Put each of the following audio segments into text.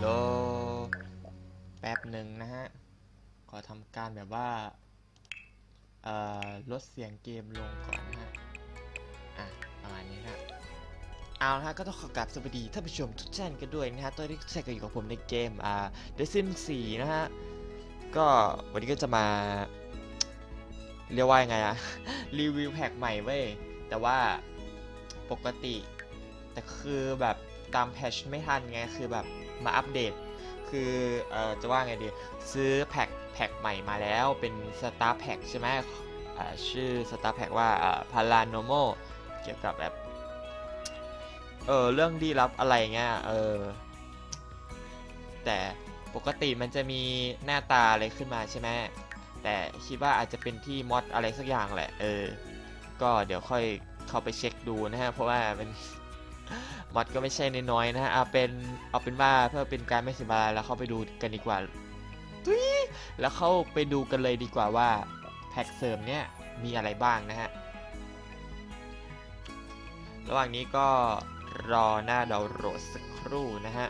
โลแป๊บหนึ่งนะฮะ ขอทำการแบบว่า เอ่อ ลดเสียงเกมลงก่อนนะฮะ อะ ประมาณนี้นะเอาละฮะก็ต้องขอกราบสวัสดีท่านผู้ชมทุกท่านกันด้วยนะฮะตอนนี้ทุกท่านก็อยู่กับผมในเกม อ่า The Sims 4 นะฮะ ก็วันนี้ก็จะมา เรียกว่ายังไงอะรีวิวแพ็กใหม่เว้ย แต่ว่าปกติ แต่คือแบบตามแพชไม่ทันไง คือแบบ มาอัปเดต คือเอ่อจะว่าไงดี ซื้อแพ็กแพ็กใหม่มาแล้วเป็นสตาร์แพ็กใช่ไหมชื่อสตาร์แพ็กว่าพาราโนโมเกี่ยวกับแบบเออเรื่องลี้ลับอะไรเงี้ยเออแต่ปกติมันจะมีหน้าตาอะไรขึ้นมาใช่ไหมแต่คิดว่าอาจจะเป็นที่มอดอะไรสักอย่างแหละ เออ ก็เดี๋ยวค่อยเข้าไปเช็คดูนะฮะ เพราะว่ามัน มอดก็ไม่ใช่น้อยๆนะฮะเอาเป็นเอาเป็นว่าเพื่อเป็นการไม่เสียเวลาแล้วเข้าไปดูกันดีกว่าทุยแล้วเข้าไปดูกันเลยดีกว่าว่าแพ็กเสริมเนี่ยมีอะไรบ้างนะฮะระหว่างนี้ก็รอหน้าดาวโหลดสักครู่นะฮะ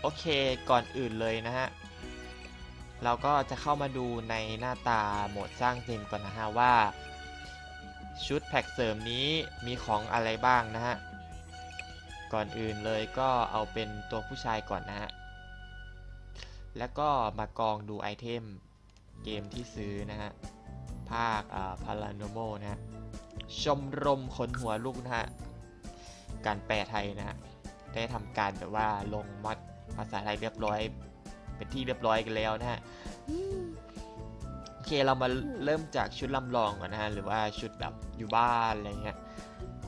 โอเคก่อนอื่นเลยนะฮะเราก็จะเข้ามาดูในหน้าตาโหมดสร้างเกมก่อนนะฮะว่า ชุดแพ็กเสริมนี้มีของอะไรบ้างนะฮะ ก่อนอื่นเลยก็เอาเป็นตัวผู้ชายก่อนนะฮะ แล้วก็มากองดูไอเทมเกมที่ซื้อนะฮะ ภาคพาราโนโมนะฮะ ชมรมคนหัวลูกนะฮะ การแปลไทยนะฮะ ได้ทำการแบบว่าลงมัดภาษาไทยเรียบร้อย เป็นที่เรียบร้อยกันแล้วนะฮะ เคเรามาเริ่มจากชุดลำลองก่อนนะฮะหรือว่าชุดแบบอยู่บ้านอะไรเงี้ย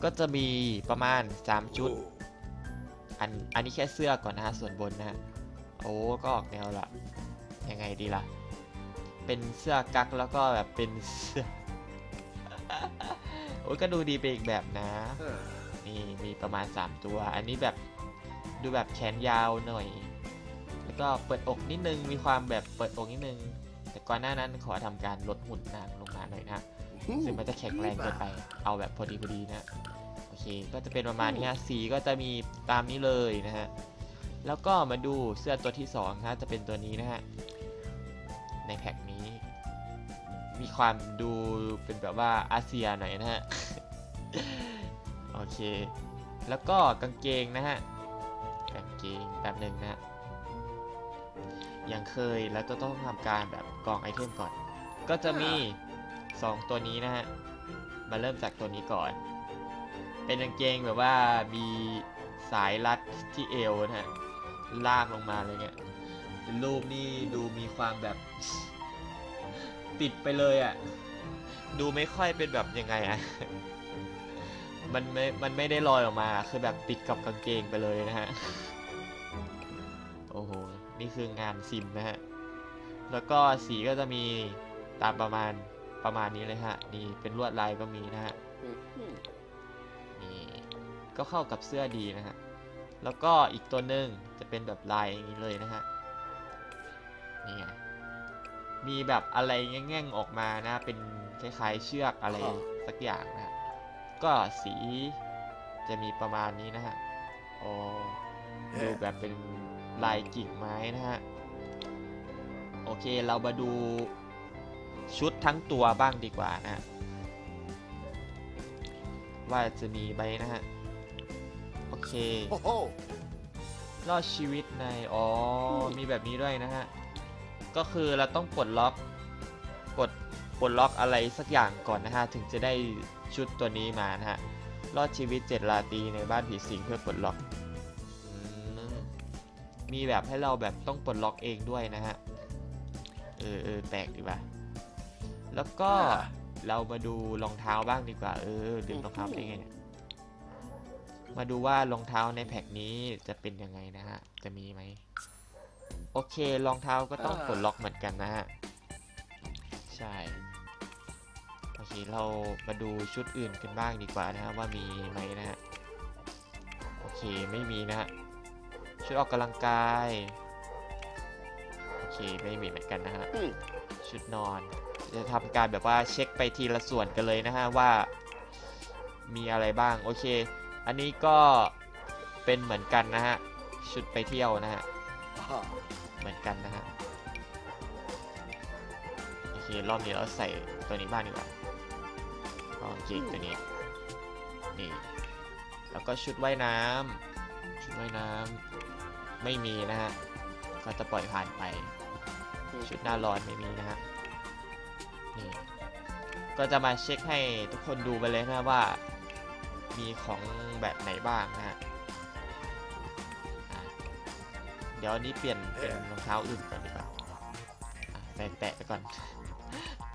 ก็จะมีประมาณ 3 ชุด อันอันนี้แค่เสื้อก่อนนะฮะส่วนบนนะฮะโอ้ก็ออกแนวละยังไงดีล่ะ เป็นเสื้อกั๊กแล้วก็แบบเป็นเสื้อโอ้ยก็ดูดีไปอีกแบบนะนี่มีประมาณ 3 ตัว อันนี้แบบดูแบบแขนยาวหน่อย แล้วก็เปิดอกนิดนึงมีความแบบเปิดอกนิดนึง ก่อนหน้านั้นขอทำการลดหุ่นนางลงมาหน่อยนะซึ่งมันจะแข็งแรงเกินไป เอาแบบพอดีพอดีนะโอเค ก็จะเป็นประมาณนี้ฮะสีก็จะมีตามนี้เลยนะฮะแล้วก็มาดูเสื้อตัวที่2ฮะจะเป็นตัวนี้นะฮะในแพ็คนี้ มีความดูเป็นแบบว่าอาเซียหน่อยนะฮะโอเค แล้วก็กางเกงนะฮะกางเกงแบบหนึ่งนะฮะอย่างเคยแล้วก็ต้องทำการแบบ กองไอเทมก่อน ก็จะมี 2 ตัวนี้นะฮะ มาเริ่มจากตัวนี้ก่อน เป็นกางเกงแบบว่ามีสายรัดที่เอวนะฮะ ลากลงมาเลยเนี่ยรูปนี่ดูมีความแบบ ติดไปเลยอะ่ะ ดูไม่ค่อยเป็นแบบยังไงอะ่ะ มันไม่ มันไม่ได้ลอยออกมา คือแบบติดกับกางเกงไปเลยนะฮะ โอ้โห นี่คืองานซิมนะฮะ แล้วก็สีก็จะมีตามประมาณประมาณนี้เลยฮะนี่เป็นลวดลายก็มีนะฮะนี่ก็เข้ากับเสื้อดีนะฮะแล้วก็อีกตัวหนึ่งจะเป็นแบบลายอย่างนี้เลยนะฮะนี่ไงมีแบบอะไรแง่งๆออกมานะเป็นคล้ายๆเชือกอะไรสักอย่างนะฮะก็สีจะมีประมาณนี้นะฮะโอ้ดูแบบเป็นลายกิ่งไม้นะฮะโอ เคเรามาดูชุดทั้งตัวบ้างดีกว่านะฮะว่าจะมีใบนะฮะ โอเครอดชีวิตใน อ๋อ มีแบบนี้ด้วยนะฮะ ก็คือเราต้องปลดล็อกกดปลดล็อกอะไรสักอย่างก่อนนะฮะ ถึงจะได้ชุดตัวนี้มานะฮะ รอดชีวิต 7 ราตรีในบ้านผีสิงเพื่อปลดล็อกอืมมีแบบให้เราแบบต้องปลดล็อกเองด้วยนะฮะ เออเออแปลกดีว่ะแล้วก็เรามาดูรองเท้าบ้างดีกว่า เออลืมรองเท้าไปได้ไงเนี่ยมาดูว่ารองเท้าในแพ็คนี้จะเป็นยังไงนะฮะ จะมีไหม โอเครองเท้าก็ต้องปลดล็อกเหมือนกันนะฮะ ใช่ โอเค เรามาดูชุดอื่นกันบ้างดีกว่านะฮะ ว่ามีไหมนะฮะ โอเคไม่มีนะฮะ ชุดออกกำลังกายโอ เคไม่มีเหมือนกันนะฮะชุดนอน จะทำการแบบว่าเช็คไปทีละส่วนกันเลยนะฮะว่า มีอะไรบ้างโอเค อันนี้ก็เป็นเหมือนกันนะฮะชุดไปเที่ยวนะฮะ Ha. เหมือนกันนะฮะโอเครอบนี้เราใส่ตัวนี้บ้างดีกว่าโอเคตัวนี้นี่แล้วก็ชุดว่ายน้ำชุดว่ายน้ำไม่มีนะฮะก็จะปล่อยผ่านไป ชุดหน้าร้อนไม่มีนะฮะนี่ก็จะมาเช็คให้ทุกคนดูไปเลยนะว่า มีของแบบไหนบ้างนะฮะอะเดี๋ยวอันนี้เปลี่ยนเป็นรองเท้าอื่นก่อนดีกว่าอะใส่แตะไปก่อน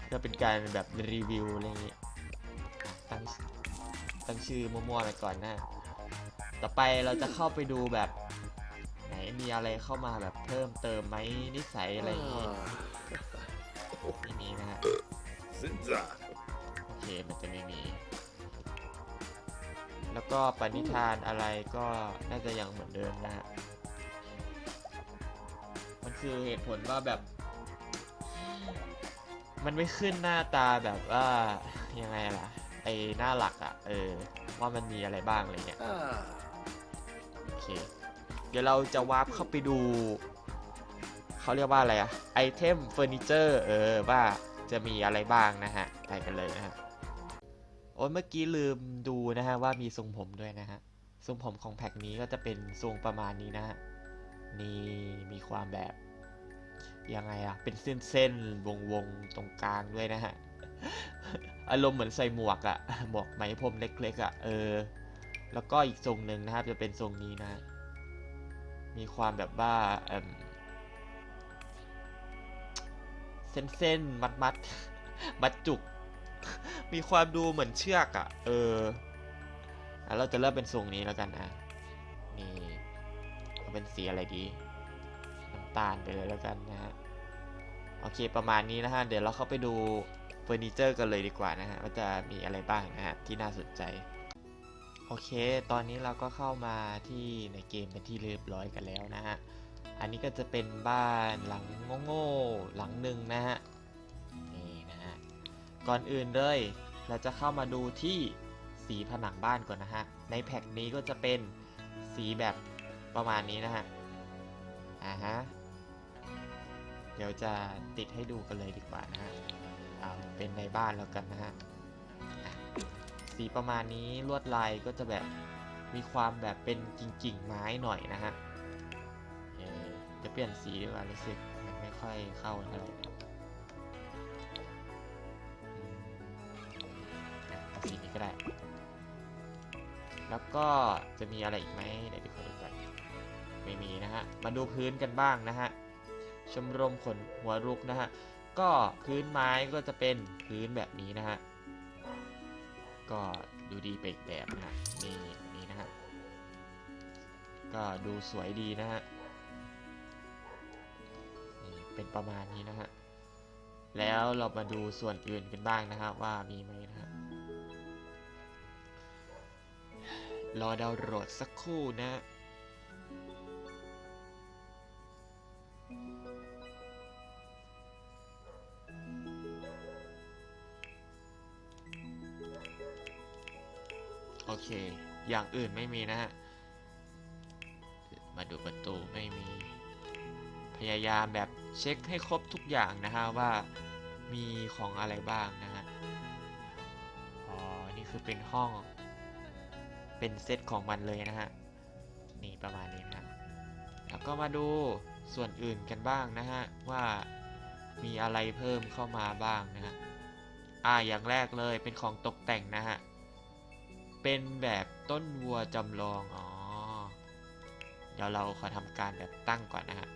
เพื่อเป็นการแบบรีวิวอะไรอย่างงี้อะตั้งตั้งชื่อมั่วๆไปก่อนนะ ต่อไปเราจะเข้าไปดูแบบ ไหนมีอะไรเข้ามาแบบ เพิ่มเติมไหมนิสัยอะไรอย่างงี้ Ah. ไม่มีนะฮะ Sinza. โอเคมันจะไม่มี แล้วก็ปณิธานอะไรก็น่าจะยังเหมือนเดิมนะฮะมันคือเหตุผลว่าแบบ มันไม่ขึ้นหน้าตาแบบว่ายังไงล่ะ ไอหน้าหลักอะ่ะ เออ ว่ามันมีอะไรบ้างอะไรเงี้ย Ah. โอเค เดี๋ยวเราจะวาร์ปเข้าไปดู เขาเรียกว่าอะไรอะไอเทมเฟอร์นิเจอร์เออว่าจะมีอะไรบ้างนะฮะไปกันเลยนะฮะโอ้ยเมื่อกี้ลืมดูนะฮะว่ามีทรงผมด้วยนะฮะทรงผมของแพ็กนี้ก็จะเป็นทรงประมาณนี้นะฮะนี่มีความแบบยังไงอะเป็นเส้นเส้นวงวงๆตรงกลางด้วยนะฮะอารมณ์เหมือนใส่หมวกอะหมวกไหมพรมเล็กๆอะเออ แล้วก็อีกทรงหนึ่งนะครับจะเป็นทรงนี้นะ มีความแบบว่า เส้นเส้นมัดมัดๆมัดจุก มีความดูเหมือนเชือกอะ่ะ เอออะเราจะเริ่มเป็นทรงนี้แล้วกันนะ นี่เอาเป็นสีอะไรดี น้ำตาลไปเลยแล้วกันนะฮะ โอเคประมาณนี้นะฮะ เดี๋ยวเราเข้าไปดูเฟอร์นิเจอร์กันเลยดีกว่านะฮะ ว่าจะมีอะไรบ้างนะฮะ ที่น่าสนใจ โอเค ตอนนี้เราก็เข้ามาที่ในเกมเป็นที่เรียบร้อยกันแล้วนะฮะ อันนี้ก็จะเป็นบ้านหลังโง่ๆหลังหนึ่งนะฮะนี่นะฮะก่อนอื่นเลย เราจะเข้ามาดูที่สีผนังบ้านก่อนนะฮะ ในแพ็กนี้ก็จะเป็นสีแบบประมาณนี้นะฮะอ่าฮะเดี๋ยวจะติดให้ดูกันเลยดีกว่านะฮะเอาเป็นในบ้านแล้วกันนะฮะสีประมาณนี้ลวดลายก็จะแบบมีความแบบเป็นกิ่งๆไม้หน่อยนะฮะ จะเปลี่ยนสีดีกว่ารู้สึกมันไม่ค่อยเข้าเท่าไหร่สีนี้ก็ได้ แล้วก็จะมีอะไรอีกไหมเดี๋ยวดูขอดูก่อนไม่มีนะฮะ มาดูพื้นกันบ้างนะฮะ ชมรมขนหัวรุกนะฮะ ก็พื้นไม้ก็จะเป็นพื้นแบบนี้นะฮะ ก็ดูดีไปอีกแบบนะฮะนี่นี้นะฮะ ก็ดูสวยดีนะฮะ เป็นประมาณนี้นะฮะ แล้วเรามาดูส่วนอื่นกันบ้างนะฮะว่ามีไหมนะฮะ รอดาวน์โหลดสักครู่นะโอเค อย่างอื่นไม่มีนะฮะ มาดูประตูไม่มี พยายามแบบ เช็คให้ครบทุกอย่างนะฮะว่ามีของอะไรบ้างนะฮะ อ๋อ นี่คือเป็นห้อง เป็นเซตของมันเลยนะฮะ นี่ประมาณนี้นะฮะแล้วก็มาดูส่วนอื่นกันบ้างนะฮะ ว่ามีอะไรเพิ่มเข้ามาบ้างนะฮะ อ่า อย่างแรกเลยเป็นของตกแต่งนะฮะ เป็นแบบต้นวัวจำลอง อ๋อ เดี๋ยวเราขอทำการแบบตั้งก่อนนะฮะ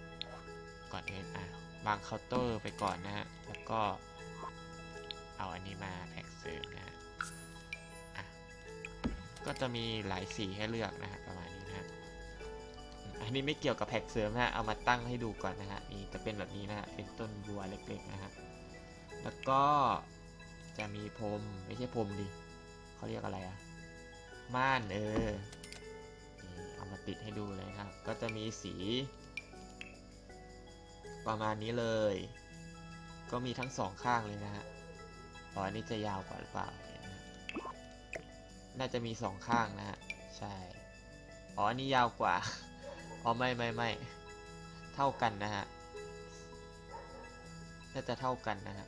ก่อนอื่นอะวางเคาน์เตอร์ไปก่อนนะฮะ แล้วก็ เอาอันนี้มาแพ็กเสริมนะฮะอะก็จะมีหลายสีให้เลือกนะฮะประมาณนี้นะฮะ อันนี้ไม่เกี่ยวกับแพ็กเสริมนะฮะ เอามาตั้งให้ดูก่อนนะฮะ นี่จะเป็นแบบนี้นะฮะ เป็นต้นวัวเล็กๆนะฮะ แล้วก็จะมีพรมไม่ใช่พรมดิเขาเรียกอะไรอะม่านเออเอามาติดให้ดูเลยนะครับ ก็จะมีสี ประมาณนี้เลย ก็มีทั้งสองข้างเลยนะฮะอ๋ออันนี้จะยาวกว่าหรือเปล่าเห็นนะน่าจะมีสองข้างนะฮะใช่อ๋ออันนี้ยาวกว่าอ๋อไม่ไม่ไม่เท่ากันนะฮะน่าจะเท่ากันนะฮะ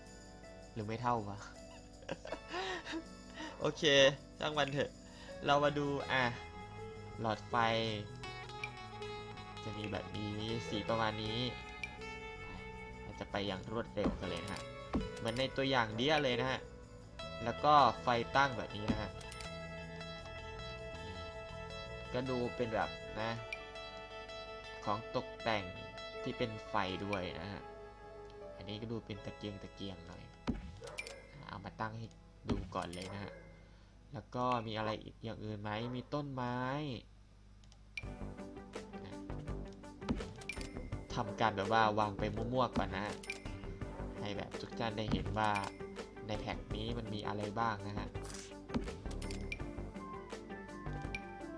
หรือไม่เท่าวะโอเคช่างมันเถอะ เรามาดูอะหลอดไฟ จะมีแบบนี้สีประมาณนี้ จะไปอย่างรวดเร็วกันเลยนะฮะ เหมือนในตัวอย่างเดียเลยนะฮะ แล้วก็ไฟตั้งแบบนี้นะฮะ ก็ดูเป็นแบบนะ ของตกแต่งที่เป็นไฟด้วยนะฮะ อันนี้ก็ดูเป็นตะเกียงตะเกียงหน่อย เอามาตั้งให้ดูก่อนเลยนะฮะ แล้วก็มีอะไรอีกอย่างอื่นไหม มีต้นไม้ ทำการแบบว่าวางไปมั่วๆก่อนนะ ให้แบบทุกท่านได้เห็นว่าในแพ็กนี้มันมีอะไรบ้างนะฮะ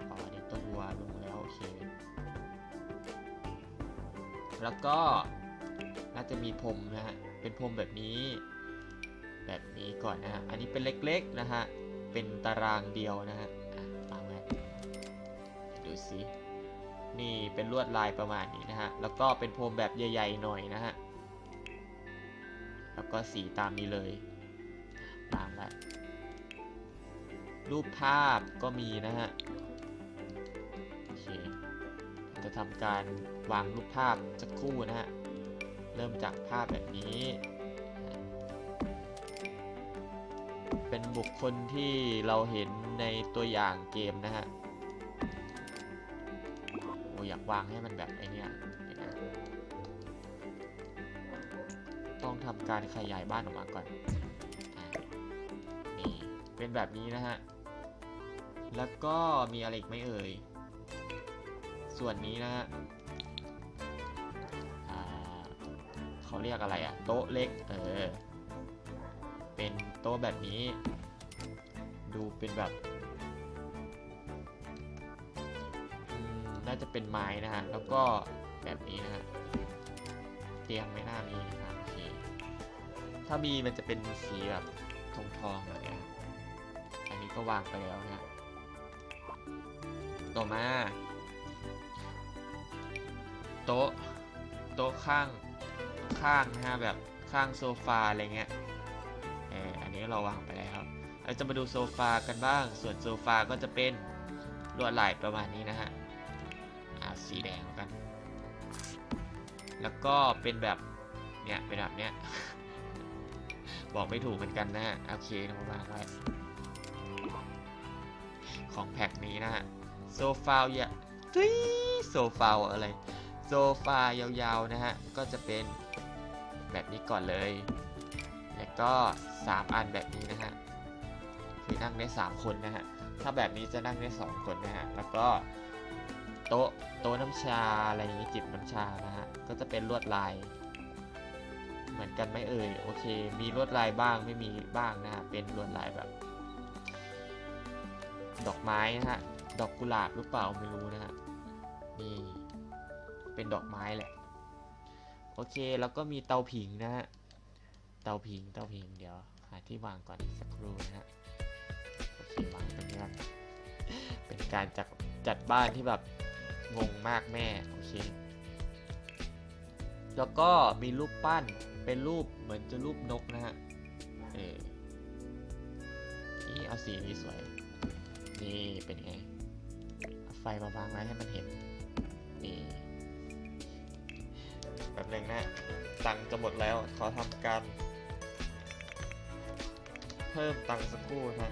อ๋อนนี้ตัวลงแล้วโอเค แล้วก็น่าจะมีพรมนะฮะ เป็นพรมแบบนี้ แบบนี้ก่อนนะฮะ อันนี้เป็นเล็กๆนะฮะ เป็นตารางเดียวนะฮะอะวางไว้ดูสิ นี่เป็นลวดลายประมาณนี้นะฮะ แล้วก็เป็นพรมแบบใหญ่ๆหน่อยนะฮะ แล้วก็สีตามนี้เลยวางไว้รูปภาพก็มีนะฮะ โอเค จะทำการวางรูปภาพสักครู่นะฮะ เริ่มจากภาพแบบนี้ เป็นบุคคลที่เราเห็นในตัวอย่างเกมนะฮะ อยากวางให้มันแบบไอเนี้ยเดี๋ยวนะต้องทำการขยายบ้านออกมาก่อนอนี่เป็นแบบนี้นะฮะ แล้วก็มีอะไรอีกไหมเอ่ย ส่วนนี้นะฮะเขาเรียกอะไรอะโต๊ะเล็ก เออ เป็นโต๊ะแบบนี้ ดูเป็นแบบ น่าจะเป็นไม้นะฮะ แล้วก็แบบนี้นะฮะ เตียงไม่น่ามีนะครับโอเค ถ้ามีมันจะเป็นสีแบบทองทองๆหน่อยนะอันนี้ก็วางไปแล้วนะฮะต่อมา โต๊ะ โต๊ะข้าง ข้างนะฮะแบบข้างโซฟาอะไรเงี้ยเอออันนี้เราวางไปแล้วเราจะมาดูโซฟากันบ้าง ส่วนโซฟาก็จะเป็นลวดลายประมาณนี้นะฮะ แล้วก็เป็นแบบเนี่ยเป็นแบบเนี้ย บอกไม่ถูกเหมือนกันนะฮะโอเคเรามาวางไว้ของแพ็คนี้นะฮะโซฟาอย่าทุยโซฟาอะไร โซฟายาวๆนะฮะ ก็จะเป็นแบบนี้ก่อนเลย แล้วก็ 3 อันแบบนี้นะฮะ คือนั่งได้ 3 คนนะฮะ ถ้าแบบนี้จะนั่งได้ 2 คนนะฮะ แล้วก็ โต๊ะโต๊ะน้ำชาอะไรอย่างนี้จิบน้ำชานะฮะก็จะเป็นลวดลาย เหมือนกันไหมเอ่ยโอเค มีลวดลายบ้างไม่มีบ้างนะฮะเป็นลวดลายแบบ ดอกไม้นะฮะดอกกุหลาบหรือเปล่าไม่รู้นะฮะนี่เป็นดอกไม้แหละโอเคแล้วก็มีเตาผิงนะฮะเตาผิงเตาผิงเดี๋ยวหาที่วางก่อนสักครู่นะฮะโอเควางตรงนี้เป็นการจัดจัดบ้านที่แบบ งงมากแม่ โอเค แล้วก็มีรูปปั้นเป็นรูปเหมือนจะรูปนกนะฮะ เออ นี่เอาสีนี้สวย นี่เป็นไง ไฟมาวางไว้ให้มันเห็น นี่แบบนึงนะตังจะหมดแล้ว ขอทำการ เพิ่มตังสักครู่ครับ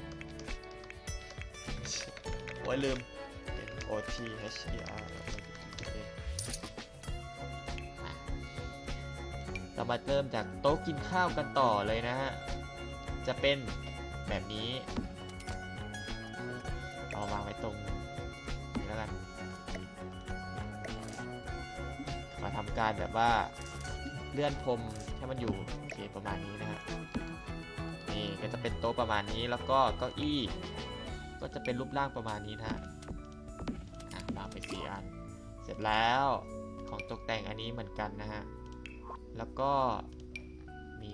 โอ้ยลืม O T H E R เรามาเริ่มจากโต๊ะกินข้าวกันต่อเลยนะฮะ จะเป็นแบบนี้เอาวางไว้ตรงนี้แล้วกัน มาทำการแบบว่าเลื่อนพรมให้มันอยู่โอเคประมาณนี้นะฮะ นี่ก็จะเป็นโต๊ะประมาณนี้แล้วก็เก้าอี้ ก็จะเป็นรูปร่างประมาณนี้นะฮะ 4 อัน เสร็จแล้วของตกแต่งอันนี้เหมือนกันนะฮะ แล้วก็มี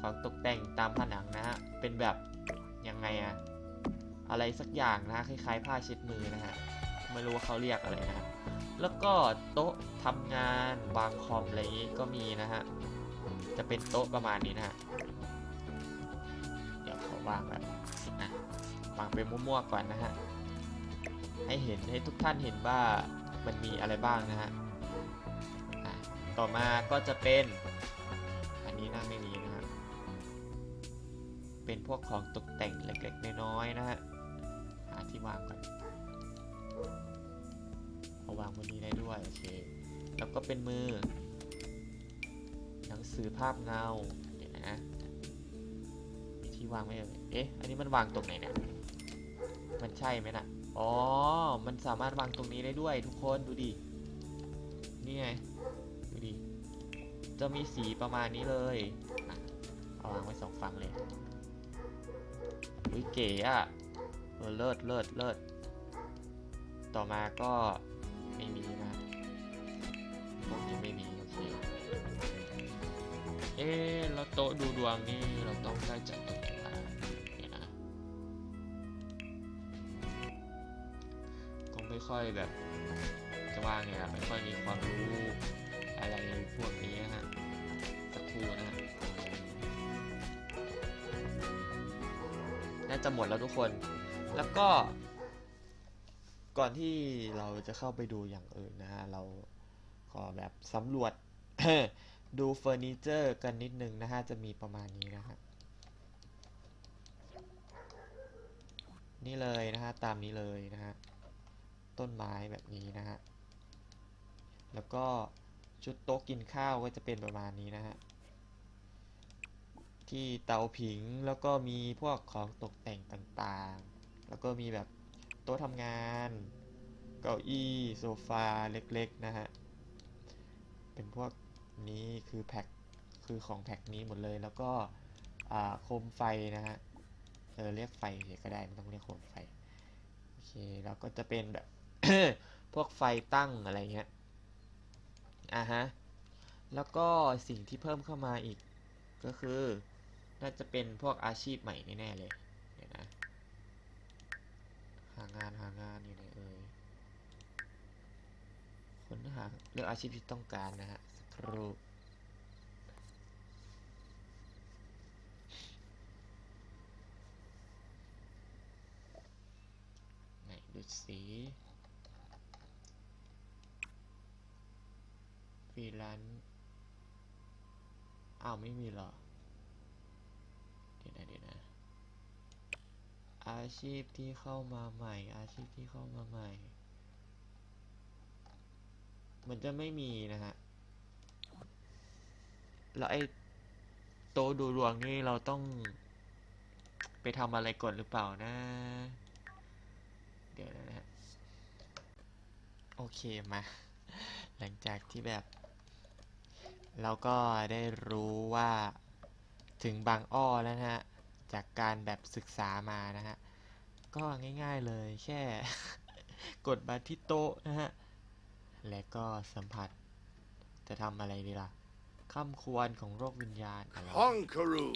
ของตกแต่งตามผนังนะฮะ เป็นแบบยังไงอะอะไรสักอย่างนะคล้ายๆผ้าเช็ดมือนะฮะ ไม่รู้ว่าเขาเรียกอะไรนะ แล้วก็โต๊ะทำงานวางคอมอะไรนี้ก็มีนะฮะ จะเป็นโต๊ะประมาณนี้นะฮะ เดี๋ยวขาวางแบบนะวางเป็นมั่วๆก่อนนะฮะ ให้เห็นให้ทุกท่านเห็นว่ามันมีอะไรบ้างนะฮะต่อมาก็จะเป็น อันนี้น่าไม่มีนะฮะเป็นพวกของตกแต่งเล็กๆน้อยๆนะฮะหาที่วางก่อนเอาวางบนนี้ได้ด้วยโอเคแล้วก็เป็นมือ หนังสือภาพเงาเดี๋ยวนะมีที่วางไหมเอ่ยเอ๊ะอันนี้มันวางตรงไหนเนี่ยมันใช่ไหมน่ะ อ๋อ มันสามารถวางตรงนี้ได้ด้วยทุกคนดูดิ นี่ไง ดูดิ จะมีสีประมาณนี้เลยอะเอาวางไว้สองฝั่งเลยอุ้ยเก๋อะเออเลิศเลิศเลิศต่อมาก็ไม่มีนะพวกนี้ไม่มีโอเค เอ๊ะแล้วโต๊ะดูดวงนี่เราต้องได้จัด ค่อยแบบจะว่าไงล่ะไม่ค่อยมีความรู้อะไรพวกนี้ฮะสักครู่นะฮะน่าจะหมดแล้วทุกคน แล้วก็ ก่อนที่เราจะเข้าไปดูอย่างอื่นนะฮะเราขอแบบสำรวจดูเฟอร์นิเจอร์กันนิดนึงนะฮะ จะมีประมาณนี้นะฮะ นี่เลยนะฮะ ตามนี้เลยนะฮะ ต้นไม้แบบนี้นะฮะ แล้วก็ชุดโต๊ะกินข้าวก็จะเป็นประมาณนี้นะฮะ ที่เตาผิงแล้วก็มีพวกของตกแต่งต่างๆ แล้วก็มีแบบโต๊ะทำงาน เก้าอี้โซฟาเล็กๆนะฮะ เป็นพวกนี้คือแพ็คคือของแพ็คนี้หมดเลยแล้วก็โคมไฟนะฮะ เออเรียกไฟเฉยก็ได้ไม่ต้องเรียกโคมไฟ โอเค แล้วก็จะเป็นแบบ พวกไฟตั้งอะไรเงี้ย อ่าฮะ แล้วก็สิ่งที่เพิ่มเข้ามาอีก ก็คือ น่าจะเป็นพวกอาชีพใหม่แน่ๆเลยเดี๋ยวนะ หางานหางานอยู่ไหนเอ่ยค้นหาเลือกอาชีพที่ต้องการนะฮะสักครู่ไหนดูสิ รีแลนซ์อ้าวไม่มีเหรอ เดี๋ยวนะเดี๋ยวนะ อาชีพที่เข้ามาใหม่ อาชีพที่เข้ามาใหม่ มันจะไม่มีนะฮะ แล้วไอ้โต๊ะดูดวงนี่เราต้อง ไปทำอะไรก่อนหรือเปล่านะ เดี๋ยวนะฮะ โอเคมา หลังจากที่แบบ เราก็ได้รู้ว่าถึงบางอ้อแล้วนะฮะ จากการแบบศึกษามานะฮะ ก็ง่ายๆเลยแค่ กดมาที่โต๊ะนะฮะ และก็สัมผัสจะทำอะไรดีล่ะข้ามควรของโรควิญญาณอะไร Honkaru.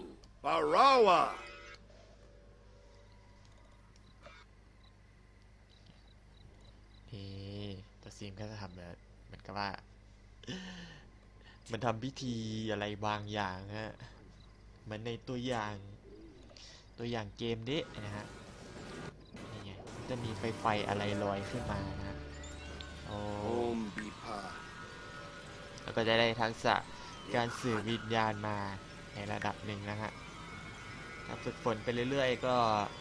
Barawa. เอ๊ะตัวซีมก็จะทำแบบเหมือนกับว่า มันทำพิธีอะไรบางอย่างฮะเหมือนในตัวอย่างตัวอย่างเกมเดะนะฮะนี่ไงมันจะมีไฟไฟอะไรลอยขึ้นมานะฮะโอ้ Om Bipa. แล้วก็จะได้ทักษะการสื่อวิญญาณมาในระดับหนึ่งนะฮะถ้าฝึกฝนไปเรื่อยๆ ก็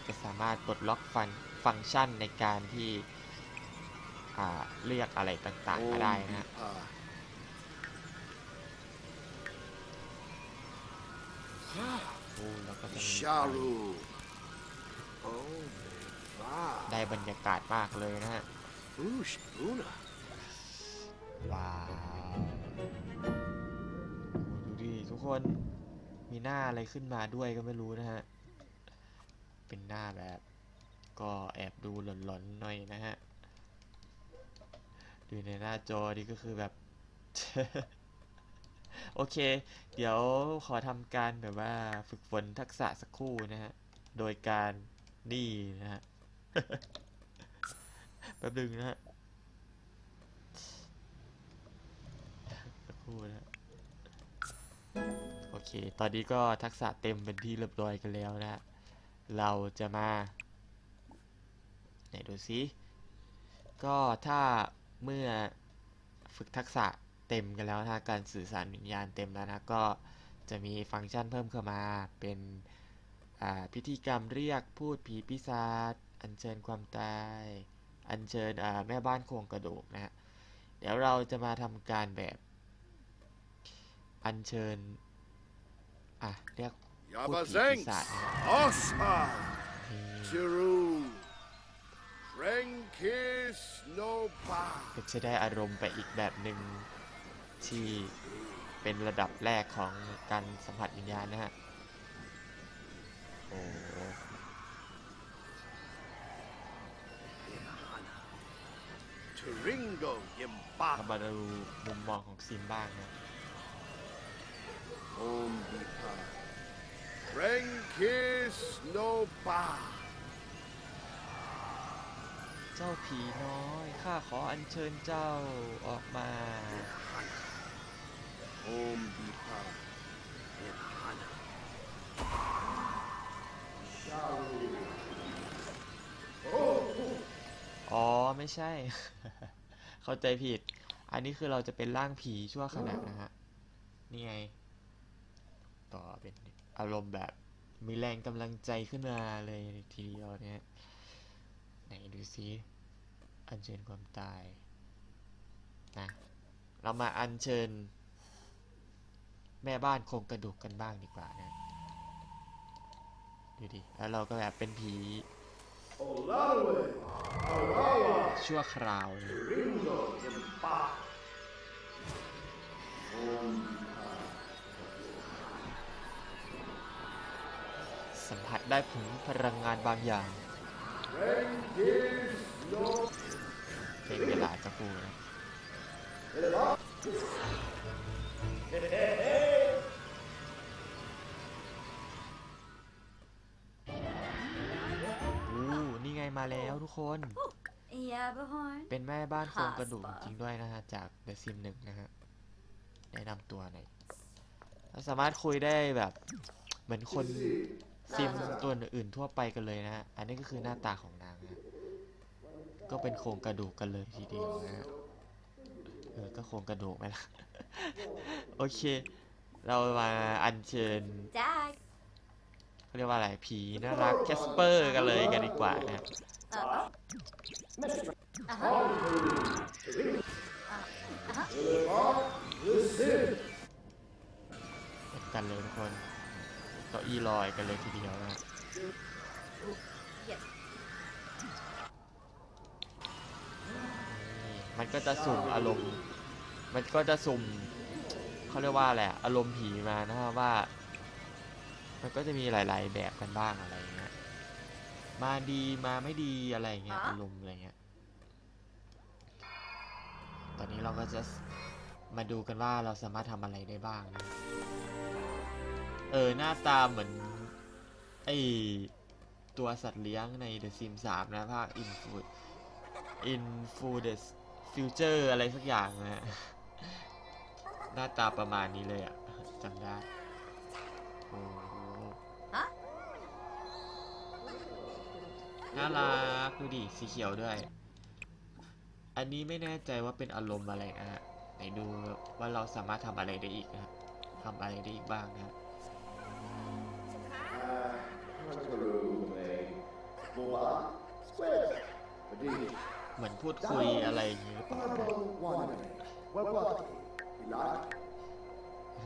จะสามารถปลดล็อกฟังฟังก์ชันในการที่อ่าเรียกอะไรต่างๆ Om มาได้นะฮะ โอ้แล้วก็จะมีไฟ Sharu. Oh, Bipa. ได้บรรยากาศมากเลยนะฮะ Ush, Buna. ว้าวโอ้ดูดิทุกคนมีหน้าอะไรขึ้นมาด้วยก็ไม่รู้นะฮะ เป็นหน้าแบบ ก็แอบดูหลอนๆหน่อยนะฮะ ดูในหน้าจอนี่ก็คือแบบ โอเค เดี๋ยวขอทำการแบบว่าฝึกฝนทักษะสักครู่นะฮะ โดยการนี่นะฮะ แป๊บนึงนะฮะ สักครู่นะโอเค ตอนนี้ก็ทักษะเต็มเป็นที่เรียบร้อยกันแล้วนะ เราจะมา ไหนดูซิ ก็ถ้าเมื่อฝึกทักษะ เต็มกันแล้วนะการสื่อสารวิญญาณเต็มแล้วนะก็จะมีฟังก์ชันเพิ่มเข้ามาเป็นอ่าพิธีกรรมเรียกพูดผีปีศาจอัญเชิญความตาย อัญเชิญอ่าแม่บ้านโครงกระดูกนะฮะเดี๋ยวเราจะมาทำการแบบ อัญเชิญอะเรียกพูดผีปี Yabazenks. ศาจนะฮะ Osma. นี่ Chiru. Frenkis no ba. ก็จะได้อารมณ์ไปอีกแบบหนึ่ง ที่เป็นระดับแรกของการสัมผัสวิญญาณนะฮะ โอ้ Turingo เรา yimba. มาดูมุมมองของซิมบ้างนะ Om bipa. Frenkis no ba. เจ้าผีน้อย ข้าขออัญเชิญเจ้าออกมา Om bipa. Yehana. อ๋อ ไม่ใช่ เข้าใจผิด อันนี้คือเราจะเป็นร่างผีชั่วขณะนะฮะ นี่ไง ต่อเป็นอารมณ์แบบมีแรงกำลังใจขึ้นมาเลยทีเดียวเนี่ยไหนดูซิ อัญเชิญความตายนะ เรามาอัญเชิญ แม่บ้านโครงกระดูกกันบ้างดีกว่านะดูดิแล้วเราก็แบบเป็นผีชั่วคราวเลยสัมผัสได้ถึงพลังงานบางอย่างเป็นเวลาจะพูดนะ อู้นี่ไงมาแล้วทุกคน Yeah, Bahorn. เป็นแม่บ้านโครงกระดูก Haspa จริงๆด้วยนะฮะ จาก The Sim 1นะฮะ แนะนำตัวหน่อยเราสามารถคุยได้แบบ เหมือนคนซิมตัวอื่นๆทั่วไปกันเลยนะฮะ อันนี้ก็คือหน้าตาของนางนะฮะก็เป็นโครงกระดูกกันเลยทีเดียวนะฮะเออก็โครงกระดูกไหมล่ะ โอเค เรามาอัญเชิญ Dag. เขาเรียกว่าอะไรผีน่ารักแคสเปอร์กันเลยกันดีกว่านะ Uh, uh-huh. Uh-huh. เหมือนกันเลยทุกคนเก้าอี้ลอยกันเลยทีเดียวนะ Yes. มันก็จะสุ่มอารมณ์ มันก็จะสุ่มเขาเรียกว่าอะไรอะอารมณ์ผีมานะฮะว่า มันก็จะมีหลาย ๆ แบบกันบ้างอะไรเงี้ยมาดีมาไม่ดีอะไรเงี้ยฮะอารมณ์อะไรเงี้ยตอนนี้เราก็จะมาดูกันว่าเราสามารถทำอะไรได้บ้างนะเออหน้าตาเหมือนไอตัวสัตว์เลี้ยงใน The Sims 3 นะภาค Info Info the Future อะไรสักอย่างนะหน้าตาประมาณนี้เลยอะจำได้โอ้โหน่ารักดูดิสีเขียวด้วย อันนี้ไม่แน่ใจว่าเป็นอารมณ์อะไรนะฮะไหนดูว่าเราสามารถทำอะไรได้อีกนะฮะทำอะไรได้อีกบ้างนะ เหมือนพูดคุยอะไรอย่างนี้หรือเปล่า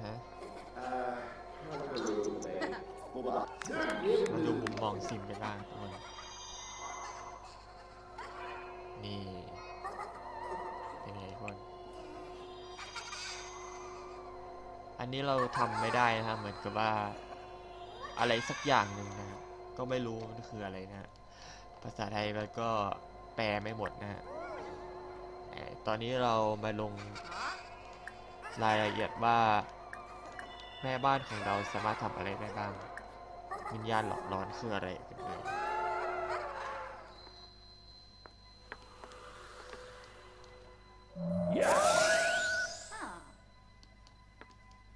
ฮะมาดูมุมมองซิมกันบ้างทุกคนนี่เป็นไงทุกคนอันนี้เราทำไม่ได้นะฮะเหมือนกับว่าอะไรสักอย่างหนึ่งนะฮะก็ไม่รู้มันคืออะไรนะฮะภาษาไทยมันก็ แปลไม่หมดนะฮะแต่ตอนนี้เรามาลงรายละเอียดว่า แม่บ้านของเราสามารถทำอะไรได้บ้าง วิญญาณหลอกหลอนคืออะไรกันเลย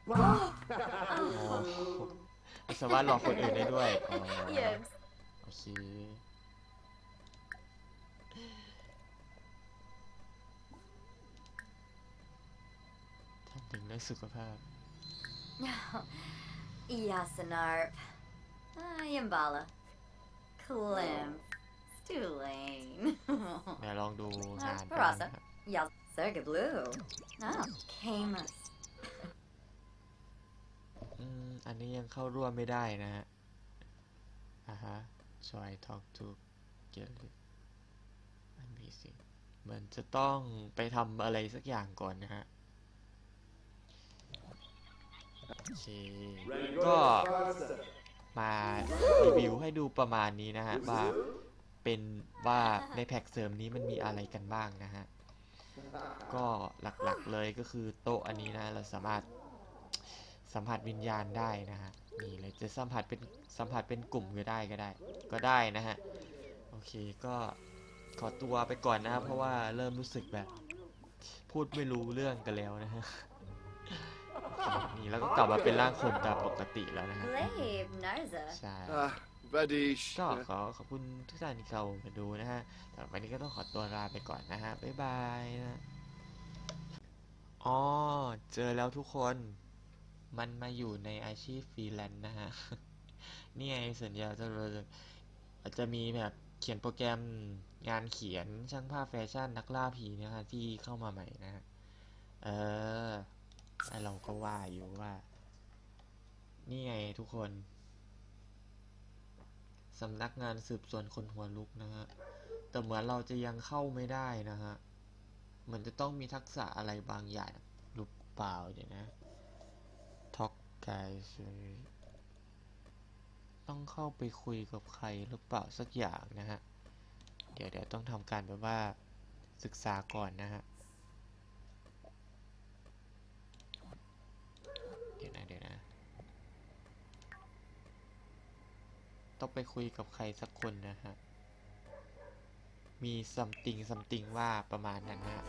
Huh. อ๋อสามารถหลอกคนอื่นได้ด้วยอ๋อ Yes. โอเค ทำถึงได้สุขภาพ Yasanarp. Yambala. Clem. Stulane. เดี๋ยวลองดูงาน That's กันนะ Barasa. Yal Serga Blue. Oh, Camus. อืมอันนี้ยังเข้าร่วมไม่ได้นะฮะอ่าฮะ try talk to get it อันนี้สิเหมือนจะต้องไปทำอะไรสักอย่างก่อนนะฮะ โอเค ก็มารีวิวให้ดูประมาณนี้นะฮะ ว่าเป็นว่าในแพ็กเสริมนี้มันมีอะไรกันบ้างนะฮะ ก็หลักๆเลยก็คือโต๊ะอันนี้นะ เราสามารถสัมผัสวิญญาณได้นะฮะนี่เลยจะสัมผัสเป็นสัมผัสเป็นกลุ่มก็ได้ก็ได้ ก็ได้นะฮะ โอเคก็ขอตัวไปก่อนนะครับเพราะว่าเริ่มรู้สึกแบบ พูดไม่รู้เรื่องกันแล้วนะฮะ นี่แล้วก็กลับมาเป็นร่างคนตามปกติแล้วนะฮะ Glaive Narza. ใช่ Ah, Vadish. ก็ขอขอบคุณทุกท่านที่เข้ามาดูนะฮะสำหรับวันนี้ก็ต้องขอตัวลาไปก่อนนะฮะ บ๊ายบายนะอ๋อ เจอแล้วทุกคน มันมาอยู่ในอาชีพฟรีแลนซ์นะฮะ นี่ไงสัญญาจะอาจจะมีแบบเขียนโปรแกรมงานเขียนช่างภาพแฟชั่นนักล่าผีนะฮะที่เข้ามาใหม่นะฮะ เออ ไอเราก็ว่าอยู่ว่า นี่ไงทุกคนสำนักงานสืบสวนคนหัวลุกนะฮะ แต่เหมือนเราจะยังเข้าไม่ได้นะฮะ เหมือนจะต้องมีทักษะอะไรบางอย่างหรือเปล่าเดี๋ยวนะท็อกไกต้องเข้าไปคุยกับใครหรือเปล่าสักอย่างนะฮะ เดี๋ยวเดี๋ยวต้องทำการแบบว่าศึกษาก่อนนะฮะ เดี๋ยวนะเดี๋ยวนะ ต้องไปคุยกับใครสักคนนะฮะ มีซัมติงซัมติงว่าประมาณนั้นนะฮะ